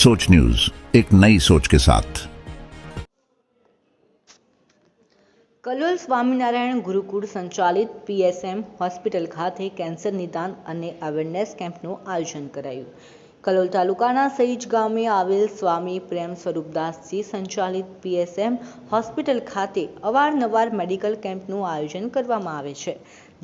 सोच न्यूज एक नई सोच के साथ કલોલ સ્વામિનારાયણ ગુરુકુળ સંચાલિત પીએસએમ હોસ્પિટલ ખાતે કેન્સર નિદાન અને અવેરનેસ કેમ્પનું આયોજન કરાયું કલોલ તાલુકાના સહીજ ગામે આવેલ સ્વામી પ્રેમ સ્વરૂપદાસજી સંચાલિત પીએસએમ હોસ્પિટલ ખાતે અવારનવાર મેડિકલ કેમ્પનું આયોજન કરવામાં આવે છે.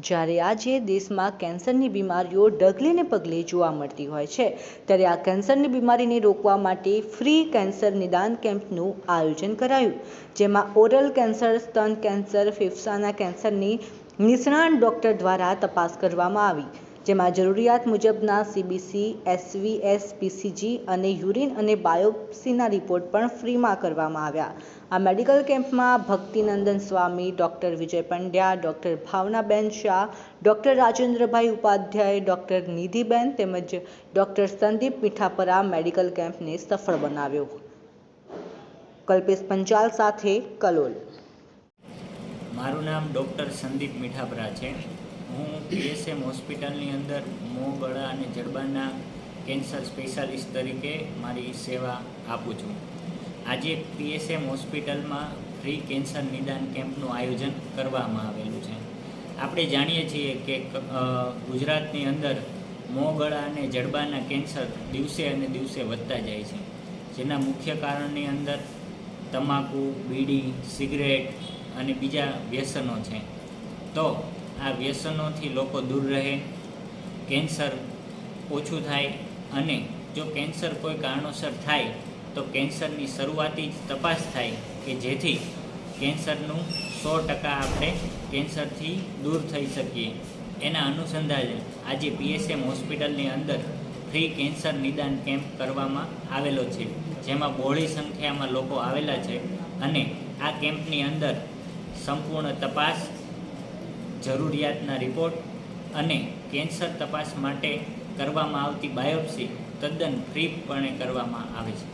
જ્યારે આજે દેશમાં કેન્સરની બીમારીઓ ડગલેને પગલે જોવા મળતી હોય છે, ત્યારે આ કેન્સરની બીમારીને રોકવા માટે ફ્રી કેન્સર નિદાન કેમ્પનું આયોજન કરાયું, જેમાં ઓરલ કેન્સર, સ્તન કેન્સર, ફેફસાના કેન્સરની નિષ્ણાંત ડૉક્ટર દ્વારા તપાસ કરવામાં આવી. જેમાં જરૂરિયાત મુજબના સીબીસી એસવીએસ પીસીજી અને યુરિન અને બાયોપ્સીના રિપોર્ટ પણ ફ્રીમાં કરવામાં આવ્યા. આ મેડિકલ કેમ્પમાં Bhaktinandan Swami, doctor Vijay Pandya, doctor Bhavnaben Shah, doctor Rajendrabhai Upadhyay, doctor Nidhiben તેમજ ડૉક્ટર સંદીપ મીઠાપરા મેડિકલ કેમ્પને સફળ બનાવ્યો. કલ્પેશ પંચાલ સાથે કલોલ. મારું નામ ડૉક્ટર સંદીપ મીઠાપરા છે. હું પીએસએમ હોસ્પિટલની અંદર મોં, ગળા અને જડબાના કેન્સર સ્પેશિયાલિસ્ટ તરીકે મારી સેવા આપું છું. આજે પીએસએમ હોસ્પિટલમાં ફ્રી કેન્સર નિદાન કેમ્પનું આયોજન કરવામાં આવેલું છે. આપણે જાણીએ છીએ કે ગુજરાતની અંદર મોં, ગળા અને જડબાના કેન્સર દિવસે અને દિવસે વધતા જાય છે. જેના મુખ્ય કારણની અંદર તમાકુ, બીડી, સિગરેટ અને બીજા વ્યસનો છે. તો આ વ્યસનોથી લોકો દૂર રહે, કેન્સર ઓછું થાય અને જો કેન્સર કોઈ કારણોસર થાય, તો કેન્સરની શરૂઆતી જ તપાસ થાય કે જેથી કેન્સરનું સો ટકા આપણે કેન્સરથી દૂર થઈ શકીએ. એના અનુસંધાને આજે પીએસએમ હોસ્પિટલની અંદર ફ્રી કેન્સર નિદાન કેમ્પ કરવામાં આવેલો છે. જેમાં બહોળી સંખ્યામાં લોકો આવેલા છે અને આ કેમ્પની અંદર સંપૂર્ણ તપાસ જરૂરિયાતના રિપોર્ટ અને કેન્સર તપાસ માટે કરવામાં આવતી બાયોપ્સી તદ્દન ફ્રીપણે કરવામાં આવે છે.